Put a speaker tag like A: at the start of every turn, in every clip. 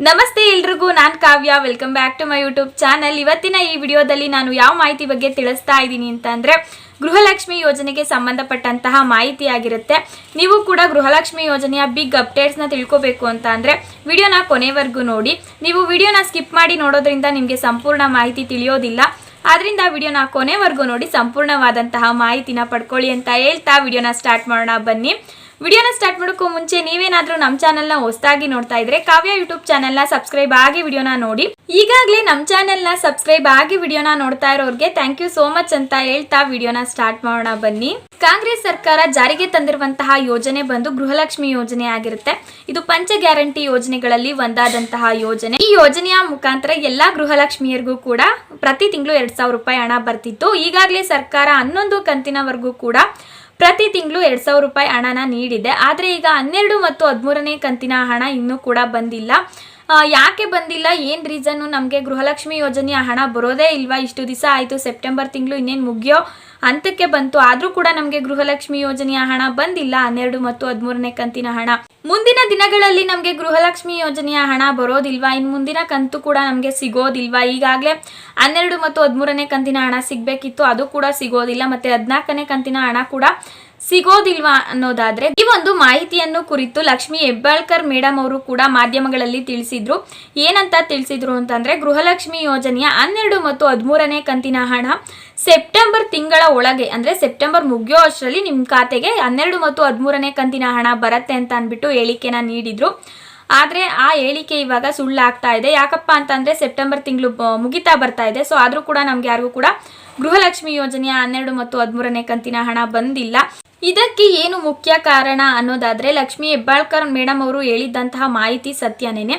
A: ನಮಸ್ತೆ ಎಲ್ರಿಗೂ, ನಾನು Kavya. Welcome back to my YouTube channel ಇವತ್ತಿನ ಈ ವಿಡಿಯೋದಲ್ಲಿ ನಾನು ಯಾವ ಮಾಹಿತಿ ಬಗ್ಗೆ ತಿಳಿಸ್ತಾ ಇದ್ದೀನಿ ಅಂತಂದ್ರೆ, ಗೃಹಲಕ್ಷ್ಮಿ ಯೋಜನೆಗೆ ಸಂಬಂಧಪಟ್ಟಂತಹ ಮಾಹಿತಿ ಆಗಿರುತ್ತೆ. ನೀವು ಕೂಡ ಗೃಹಲಕ್ಷ್ಮಿ ಯೋಜನೆಯ ಬಿಗ್ ಅಪ್ಡೇಟ್ಸ್ನ ತಿಳ್ಕೋಬೇಕು ಅಂತ ಅಂದ್ರೆ ವಿಡಿಯೋನ ಕೊನೆವರೆಗೂ ನೋಡಿ. ನೀವು ವಿಡಿಯೋನ ಸ್ಕಿಪ್ ಮಾಡಿ ನೋಡೋದ್ರಿಂದ ನಿಮಗೆ ಸಂಪೂರ್ಣ ಮಾಹಿತಿ ತಿಳಿಯೋದಿಲ್ಲ. ಆದ್ದರಿಂದ ವಿಡಿಯೋನ ಕೊನೆವರೆಗೂ ನೋಡಿ, ಸಂಪೂರ್ಣವಾದಂತಹ ಮಾಹಿತಿನ ಪಡ್ಕೊಳ್ಳಿ ಅಂತ ಹೇಳ್ತಾ ವಿಡಿಯೋನ ಸ್ಟಾರ್ಟ್ ಮಾಡೋಣ. ಬನ್ನಿ. ವಿಡಿಯೋನ ಸ್ಟಾರ್ಟ್ ಮಾಡೋಕ್ಕೂ ಮುಂಚೆ ನೀವೇನಾದರೂ ನಮ್ಮ ಚಾನೆಲ್ನ ಹೊಸದಾಗಿ ನೋಡ್ತಾ ಇದ್ರೆ ಕಾವ್ಯ ಯೂಟ್ಯೂಬ್ ಚಾನೆಲ್ನ ಸಬ್ಸ್ಕ್ರೈಬ್ ಆಗಿ ವಿಡಿಯೋನ ನೋಡಿ. ಈಗಾಗಲೇ ನಮ್ಮ ಚಾನೆಲ್ನ ಸಬ್ಸ್ಕ್ರೈಬ್ ಆಗಿ ವಿಡಿಯೋನ ನೋಡ್ತಾ ಇರೋರಿಗೆ ಥ್ಯಾಂಕ್ ಯು ಸೋ ಮಚ್ ಅಂತ ಹೇಳ್ತಾ ವಿಡಿಯೋನ ಸ್ಟಾರ್ಟ್ ಮಾಡೋಣ ಬನ್ನಿ. ಕಾಂಗ್ರೆಸ್ ಸರ್ಕಾರ ಜಾರಿಗೆ ತಂದಿರುವಂತಹ ಯೋಜನೆ ಬಂದು ಗೃಹಲಕ್ಷ್ಮಿ ಯೋಜನೆ ಆಗಿರುತ್ತೆ. ಇದು ಪಂಚ ಗ್ಯಾರಂಟಿ ಯೋಜನೆಗಳಲ್ಲಿ ಒಂದಾದಂತಹ ಯೋಜನೆ. ಈ ಯೋಜನೆಯ ಮುಖಾಂತರ ಎಲ್ಲಾ ಗೃಹಲಕ್ಷ್ಮಿಯರಿಗೂ ಕೂಡ ಪ್ರತಿ ತಿಂಗಳು ಎರಡ್ ಸಾವಿರ ರೂಪಾಯಿ ಹಣ ಬರ್ತಿತ್ತು. ಈಗಾಗಲೇ ಸರ್ಕಾರ ಹನ್ನೊಂದು ಕಂತಿನವರೆಗೂ ಕೂಡ ಪ್ರತಿ ತಿಂಗಳು ಎರಡ್ ಸಾವಿರ ರೂಪಾಯಿ ಹಣನ ನೀಡಿದೆ. ಆದರೆ ಈಗ ಹನ್ನೆರಡು ಮತ್ತು ಹದಿಮೂರನೇ ಕಂತಿನ ಹಣ ಇನ್ನೂ ಕೂಡ ಬಂದಿಲ್ಲ. ಯಾಕೆ ಬಂದಿಲ್ಲ? ಏನು ರೀಸನ್ನು ನಮಗೆ ಗೃಹಲಕ್ಷ್ಮಿ ಯೋಜನೆಯ ಹಣ ಬರೋದೇ ಇಲ್ವಾ? ಇಷ್ಟು ದಿವಸ ಆಯಿತು, ಸೆಪ್ಟೆಂಬರ್ ತಿಂಗಳು ಇನ್ನೇನು ಮುಗಿಯೋ ಹಂತಕ್ಕೆ ಬಂತು. ಆದರೂ ಕೂಡ ನಮಗೆ ಗೃಹಲಕ್ಷ್ಮಿ ಯೋಜನೆಯ ಹಣ ಬಂದಿಲ್ಲ. ಹನ್ನೆರಡು ಮತ್ತು ಹದಿಮೂರನೇ ಕಂತಿನ ಹಣ. ಮುಂದಿನ ದಿನಗಳಲ್ಲಿ ನಮಗೆ ಗೃಹಲಕ್ಷ್ಮಿ ಯೋಜನೆಯ ಹಣ ಬರೋದಿಲ್ವಾ? ಇನ್ನು ಮುಂದಿನ ಕಂತು ಕೂಡ ನಮಗೆ ಸಿಗೋದಿಲ್ವಾ? ಈಗಾಗಲೇ ಹನ್ನೆರಡು ಮತ್ತು ಹದಿಮೂರನೇ ಕಂತಿನ ಹಣ ಸಿಗಬೇಕಿತ್ತು. ಅದು ಕೂಡ ಸಿಗೋದಿಲ್ಲ. ಮತ್ತೆ ಹದಿನಾಲ್ಕನೇ ಕಂತಿನ ಹಣ ಕೂಡ ಸಿಗೋದಿಲ್ವಾ ಅನ್ನೋದಾದ್ರೆ ಈ ಒಂದು ಮಾಹಿತಿಯನ್ನು ಕುರಿತು ಲಕ್ಷ್ಮಿ ಹೆಬ್ಬಾಳ್ಕರ್ ಮೇಡಮ್ ಅವರು ಕೂಡ ಮಾಧ್ಯಮಗಳಲ್ಲಿ ತಿಳಿಸಿದ್ರು. ಏನಂತ ತಿಳಿಸಿದ್ರು ಅಂತಂದ್ರೆ ಗೃಹಲಕ್ಷ್ಮಿ ಯೋಜನೆಯ ಹನ್ನೆರಡು ಮತ್ತು ಹದಿಮೂರನೇ ಕಂತಿನ ಹಣ ಸೆಪ್ಟೆಂಬರ್ ತಿಂಗಳ ಒಳಗೆ, ಅಂದ್ರೆ ಸೆಪ್ಟೆಂಬರ್ ಮುಗಿಯೋ ಅಷ್ಟರಲ್ಲಿ ನಿಮ್ಮ ಖಾತೆಗೆ ಹನ್ನೆರಡು ಮತ್ತು ಹದಿಮೂರನೇ ಕಂತಿನ ಹಣ ಬರುತ್ತೆ ಅಂತ ಅಂದ್ಬಿಟ್ಟು ಹೇಳಿಕೆನ ನೀಡಿದ್ರು. ಆದ್ರೆ ಆ ಹೇಳಿಕೆ ಇವಾಗ ಸುಳ್ಳಾಗ್ತಾ ಇದೆ. ಯಾಕಪ್ಪ ಅಂತಂದ್ರೆ ಸೆಪ್ಟೆಂಬರ್ ತಿಂಗಳು ಮುಗಿತಾ ಬರ್ತಾ ಇದೆ. ಸೊ ಆದ್ರೂ ಕೂಡ ನಮ್ಗೆ ಯಾರಿಗೂ ಕೂಡ ಗೃಹಲಕ್ಷ್ಮಿ ಯೋಜನೆಯ ಹನ್ನೆರಡು ಮತ್ತು ಹದಿಮೂರನೇ ಕಂತಿನ ಹಣ ಬಂದಿಲ್ಲ. ಇದಕ್ಕೆ ಏನು ಮುಖ್ಯ ಕಾರಣ ಅನ್ನೋದಾದ್ರೆ ಲಕ್ಷ್ಮಿ ಹೆಬ್ಬಾಳ್ಕರ್ ಮೇಡಮ್ ಅವರು ಹೇಳಿದ್ದಂತಹ ಮಾಹಿತಿ ಸತ್ಯನೇನೆ.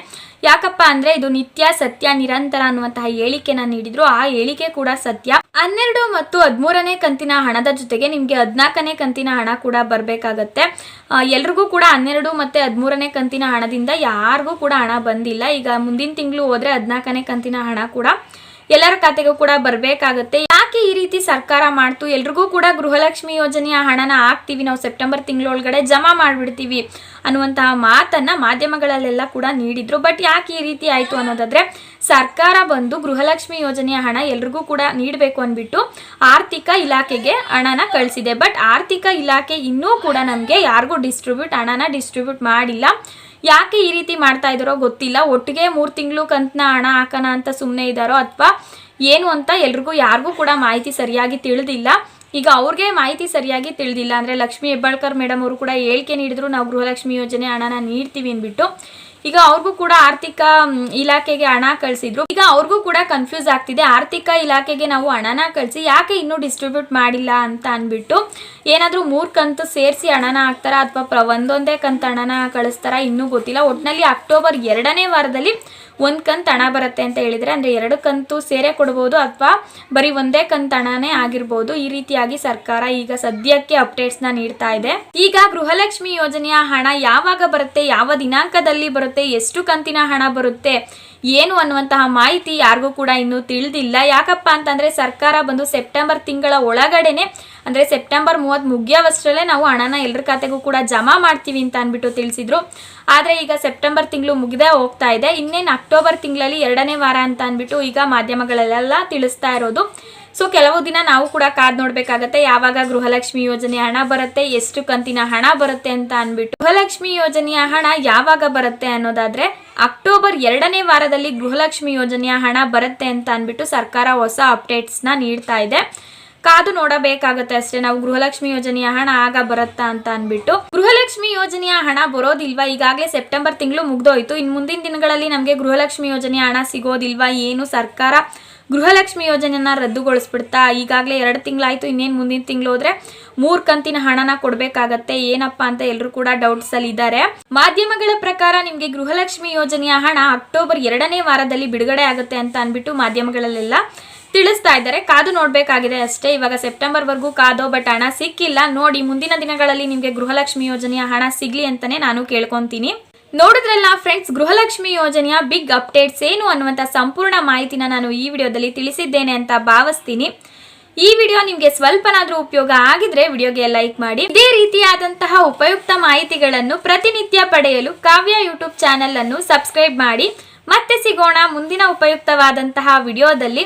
A: ಯಾಕಪ್ಪ ಅಂದ್ರೆ ಇದು ನಿತ್ಯ ಸತ್ಯ, ನಿರಂತರ ಅನ್ನುವಂತಹ ಹೇಳಿಕೆನ ನೀಡಿದ್ರು. ಆ ಹೇಳಿಕೆ ಕೂಡ ಸತ್ಯ. ಹನ್ನೆರಡು ಮತ್ತು ಹದಿಮೂರನೇ ಕಂತಿನ ಹಣದ ಜೊತೆಗೆ ನಿಮಗೆ ಹದಿನಾಲ್ಕನೇ ಕಂತಿನ ಹಣ ಕೂಡ ಬರಬೇಕಾಗತ್ತೆ. ಎಲ್ರಿಗೂ ಕೂಡ ಹನ್ನೆರಡು ಮತ್ತೆ ಹದಿಮೂರನೇ ಕಂತಿನ ಹಣದಿಂದ ಯಾರಿಗೂ ಕೂಡ ಹಣ ಬಂದಿಲ್ಲ. ಈಗ ಮುಂದಿನ ತಿಂಗಳು ಹೋದ್ರೆ ಹದಿನಾಲ್ಕನೇ ಕಂತಿನ ಹಣ ಕೂಡ ಎಲ್ಲರ ಖಾತೆಗೂ ಕೂಡ ಬರಬೇಕಾಗತ್ತೆ. ಯಾಕೆ ಈ ರೀತಿ ಸರ್ಕಾರ ಮಾಡ್ತು? ಎಲ್ರಿಗೂ ಕೂಡ ಗೃಹಲಕ್ಷ್ಮಿ ಯೋಜನೆಯ ಹಣನ ಹಾಕ್ತೀವಿ. ನಾವು ಸೆಪ್ಟೆಂಬರ್ ತಿಂಗಳೊಳಗಡೆ ಜಮಾ ಮಾಡಿಬಿಡ್ತೀವಿ ಅನ್ನುವಂತಹ ಮಾತನ್ನ ಮಾಧ್ಯಮಗಳಲ್ಲೆಲ್ಲ ಕೂಡ ನೀಡಿದ್ರು. ಬಟ್ ಯಾಕೆ ಈ ರೀತಿ ಆಯಿತು ಅನ್ನೋದಾದ್ರೆ, ಸರ್ಕಾರ ಬಂದು ಗೃಹಲಕ್ಷ್ಮಿ ಯೋಜನೆಯ ಹಣ ಎಲ್ರಿಗೂ ಕೂಡ ನೀಡಬೇಕು ಅಂದ್ಬಿಟ್ಟು ಆರ್ಥಿಕ ಇಲಾಖೆಗೆ ಹಣನ ಕಳಿಸಿದೆ. ಬಟ್ ಆರ್ಥಿಕ ಇಲಾಖೆ ಇನ್ನೂ ಕೂಡ ನಮಗೆ ಯಾರಿಗೂ ಡಿಸ್ಟ್ರಿಬ್ಯೂಟ್ ಹಣನ ಡಿಸ್ಟ್ರಿಬ್ಯೂಟ್ ಮಾಡಿಲ್ಲ. ಯಾಕೆ ಈ ರೀತಿ ಮಾಡ್ತಾ ಇದ್ದಾರೋ ಗೊತ್ತಿಲ್ಲ. ಒಟ್ಟಿಗೆ ಮೂರು ತಿಂಗಳು ಕಂತನ ಹಣ ಹಾಕೋಣ ಅಂತ ಸುಮ್ಮನೆ ಇದ್ದಾರೋ ಅಥವಾ ಏನು ಅಂತ ಎಲ್ರಿಗೂ, ಯಾರಿಗೂ ಕೂಡ ಮಾಹಿತಿ ಸರಿಯಾಗಿ ತಿಳಿದಿಲ್ಲ. ಈಗ ಅವ್ರಿಗೆ ಮಾಹಿತಿ ಸರಿಯಾಗಿ ತಿಳಿದಿಲ್ಲ ಅಂದರೆ ಲಕ್ಷ್ಮಿ ಹೆಬ್ಬಾಳ್ಕರ್ ಮೇಡಮ್ ಅವರು ಕೂಡ ಹೇಳಿಕೆ ನೀಡಿದ್ರು, ನಾವು ಗೃಹಲಕ್ಷ್ಮಿ ಯೋಜನೆ ಹಣನ ನೀಡ್ತೀವಿ ಅಂದ್ಬಿಟ್ಟು. ಈಗ ಅವ್ರಿಗೂ ಕೂಡ ಆರ್ಥಿಕ ಇಲಾಖೆಗೆ ಹಣ ಕಳಿಸಿದ್ರು. ಈಗ ಅವ್ರಿಗೂ ಕೂಡ ಕನ್ಫ್ಯೂಸ್ ಆಗ್ತಿದೆ. ಆರ್ಥಿಕ ಇಲಾಖೆಗೆ ನಾವು ಹಣನ ಕಳಿಸಿ, ಯಾಕೆ ಇನ್ನೂ ಡಿಸ್ಟ್ರಿಬ್ಯೂಟ್ ಮಾಡಿಲ್ಲ ಅಂತ ಅಂದ್ಬಿಟ್ಟು ಏನಾದರೂ ಮೂರು ಕಂತು ಸೇರಿಸಿ ಹಣನ ಹಾಕ್ತಾರಾ? ಅಥವಾ ಪ್ರ, ಒಂದೊಂದೇ ಕಂತು ಹಣನ ಕಳಿಸ್ತಾರಾ? ಇನ್ನೂ ಗೊತ್ತಿಲ್ಲ. ಒಟ್ಟಿನಲ್ಲಿ ಅಕ್ಟೋಬರ್ ಎರಡನೇ ವಾರದಲ್ಲಿ ಒಂದು ಕಂತು ಹಣ ಬರುತ್ತೆ ಅಂತ ಹೇಳಿದರೆ ಅಂದರೆ ಎರಡು ಕಂತು ಸೇರೆ ಕೊಡ್ಬೋದು ಅಥವಾ ಬರೀ ಒಂದೇ ಕಂತು ಹಣನೇ ಆಗಿರ್ಬೋದು. ಈ ರೀತಿಯಾಗಿ ಸರ್ಕಾರ ಈಗ ಸದ್ಯಕ್ಕೆ ಅಪ್ಡೇಟ್ಸ್ನ ನೀಡ್ತಾ ಇದೆ. ಈಗ ಗೃಹಲಕ್ಷ್ಮಿ ಯೋಜನೆಯ ಹಣ ಯಾವಾಗ ಬರುತ್ತೆ, ಯಾವ ದಿನಾಂಕದಲ್ಲಿ ಬರುತ್ತೆ, ಎಷ್ಟು ಕಂತಿನ ಹಣ ಬರುತ್ತೆ ಏನು ಅನ್ನುವಂತಹ ಮಾಹಿತಿ ಯಾರಿಗೂ ಕೂಡ ಇನ್ನೂ ತಿಳಿದಿಲ್ಲ. ಯಾಕಪ್ಪ ಅಂತಂದ್ರೆ ಸರ್ಕಾರ ಬಂದು ಸೆಪ್ಟೆಂಬರ್ ತಿಂಗಳ ಒಳಗಡೆನೆ, ಅಂದ್ರೆ ಸೆಪ್ಟೆಂಬರ್ ಮೂವತ್ತು ಮುಗಿಯೋವಷ್ಟರಲ್ಲೇ ನಾವು ಹಣನ ಎಲ್ಲರ ಖಾತೆಗೂ ಕೂಡ ಜಮಾ ಮಾಡ್ತೀವಿ ಅಂತ ಅಂದ್ಬಿಟ್ಟು ತಿಳಿಸಿದ್ರು. ಆದರೆ ಈಗ ಸೆಪ್ಟೆಂಬರ್ ತಿಂಗಳು ಮುಗಿದೇ ಹೋಗ್ತಾ ಇದೆ. ಇನ್ನೇನು ಅಕ್ಟೋಬರ್ ತಿಂಗಳಲ್ಲಿ ಎರಡನೇ ವಾರ ಅಂತ ಅಂದ್ಬಿಟ್ಟು ಈಗ ಮಾಧ್ಯಮಗಳಲ್ಲೆಲ್ಲ ತಿಳಿಸ್ತಾ ಇರೋದು. ಸೊ ಕೆಲವು ದಿನ ನಾವು ಕೂಡ ಕಾದ್ ನೋಡ್ಬೇಕಾಗತ್ತೆ, ಯಾವಾಗ ಗೃಹಲಕ್ಷ್ಮಿ ಯೋಜನೆ ಹಣ ಬರುತ್ತೆ, ಎಷ್ಟು ಕಂತಿನ ಹಣ ಬರುತ್ತೆ ಅಂತ ಅಂದ್ಬಿಟ್ಟು. ಗೃಹಲಕ್ಷ್ಮಿ ಯೋಜನೆಯ ಹಣ ಯಾವಾಗ ಬರುತ್ತೆ ಅನ್ನೋದಾದ್ರೆ ಅಕ್ಟೋಬರ್ ಎರಡನೇ ವಾರದಲ್ಲಿ ಗೃಹಲಕ್ಷ್ಮಿ ಯೋಜನೆಯ ಹಣ ಬರುತ್ತೆ ಅಂತ ಅಂದ್ಬಿಟ್ಟು ಸರ್ಕಾರ ಹೊಸ ಅಪ್ಡೇಟ್ಸ್ನ ನೀಡ್ತಾ ಇದೆ. ಕಾದು ನೋಡಬೇಕಾಗತ್ತೆ ಅಷ್ಟೇ. ನಾವು ಗೃಹಲಕ್ಷ್ಮಿ ಯೋಜನೆಯ ಹಣ ಆಗ ಬರುತ್ತಾ ಅಂತ ಅಂದ್ಬಿಟ್ಟು ಗೃಹಲಕ್ಷ್ಮಿ ಯೋಜನೆಯ ಹಣ ಬರೋದಿಲ್ವಾ? ಈಗಾಗಲೇ ಸೆಪ್ಟೆಂಬರ್ ತಿಂಗಳು ಮುಗ್ದೋಯ್ತು. ಇನ್ನು ಮುಂದಿನ ದಿನಗಳಲ್ಲಿ ನಮಗೆ ಗೃಹಲಕ್ಷ್ಮಿ ಯೋಜನೆಯ ಹಣ ಸಿಗೋದಿಲ್ವಾ? ಏನು ಸರ್ಕಾರ ಗೃಹಲಕ್ಷ್ಮಿ ಯೋಜನೆಯನ್ನ ರದ್ದುಗೊಳಿಸ್ಬಿಡ್ತಾ? ಈಗಾಗಲೇ ಎರಡು ತಿಂಗಳಾಯ್ತು, ಇನ್ನೇನು ಮುಂದಿನ ತಿಂಗಳು ಹೋದ್ರೆ ಮೂರು ಕಂತಿನ ಹಣನ ಕೊಡಬೇಕಾಗತ್ತೆ. ಏನಪ್ಪ ಅಂತ ಎಲ್ಲರೂ ಕೂಡ ಡೌಟ್ಸ್ ಅಲ್ಲಿ ಇದ್ದಾರೆ. ಮಾಧ್ಯಮಗಳ ಪ್ರಕಾರ ನಿಮಗೆ ಗೃಹಲಕ್ಷ್ಮಿ ಯೋಜನೆಯ ಹಣ ಅಕ್ಟೋಬರ್ ಎರಡನೇ ವಾರದಲ್ಲಿ ಬಿಡುಗಡೆ ಆಗುತ್ತೆ ಅಂತ ಅಂದ್ಬಿಟ್ಟು ಮಾಧ್ಯಮಗಳಲ್ಲೆಲ್ಲ ತಿಳಿಸ್ತಾ ಇದ್ದಾರೆ. ಕಾದು ನೋಡಬೇಕಾಗಿದೆ ಅಷ್ಟೇ. ಇವಾಗ ಸೆಪ್ಟೆಂಬರ್ ವರ್ಗೂ ಕಾದೋ ಬಟ್ ಹಣ ಸಿಕ್ಕಿಲ್ಲ. ನೋಡಿ, ಮುಂದಿನ ದಿನಗಳಲ್ಲಿ ನಿಮಗೆ ಗೃಹಲಕ್ಷ್ಮಿ ಯೋಜನೆಯ ಹಣ ಸಿಗ್ಲಿ ಅಂತಲೇ ನಾನು ಕೇಳ್ಕೊಂತೀನಿ. ನೋಡಿದ್ರಲ್ಲ ಫ್ರೆಂಡ್ಸ್ ಗೃಹಲಕ್ಷ್ಮಿ ಯೋಜನೆಯ ಬಿಗ್ ಅಪ್ಡೇಟ್ಸ್ ಏನು ಅನ್ನುವಂಥ ಸಂಪೂರ್ಣ ಮಾಹಿತಿನ ನಾನು ಈ ವಿಡಿಯೋದಲ್ಲಿ ತಿಳಿಸಿದ್ದೇನೆ ಅಂತ ಭಾವಿಸ್ತೀನಿ. ಈ ವಿಡಿಯೋ ನಿಮಗೆ ಸ್ವಲ್ಪನಾದರೂ ಉಪಯೋಗ ಆಗಿದ್ರೆ ವಿಡಿಯೋಗೆ ಲೈಕ್ ಮಾಡಿ. ಇದೇ ರೀತಿಯಾದಂತಹ ಉಪಯುಕ್ತ ಮಾಹಿತಿಗಳನ್ನು ಪ್ರತಿನಿತ್ಯ ಪಡೆಯಲು ಕಾವ್ಯ ಯೂಟ್ಯೂಬ್ ಚಾನೆಲ್ ಅನ್ನು ಸಬ್ಸ್ಕ್ರೈಬ್ ಮಾಡಿ. ಮತ್ತೆ ಸಿಗೋಣ ಮುಂದಿನ ಉಪಯುಕ್ತವಾದಂತಹ ವಿಡಿಯೋದಲ್ಲಿ.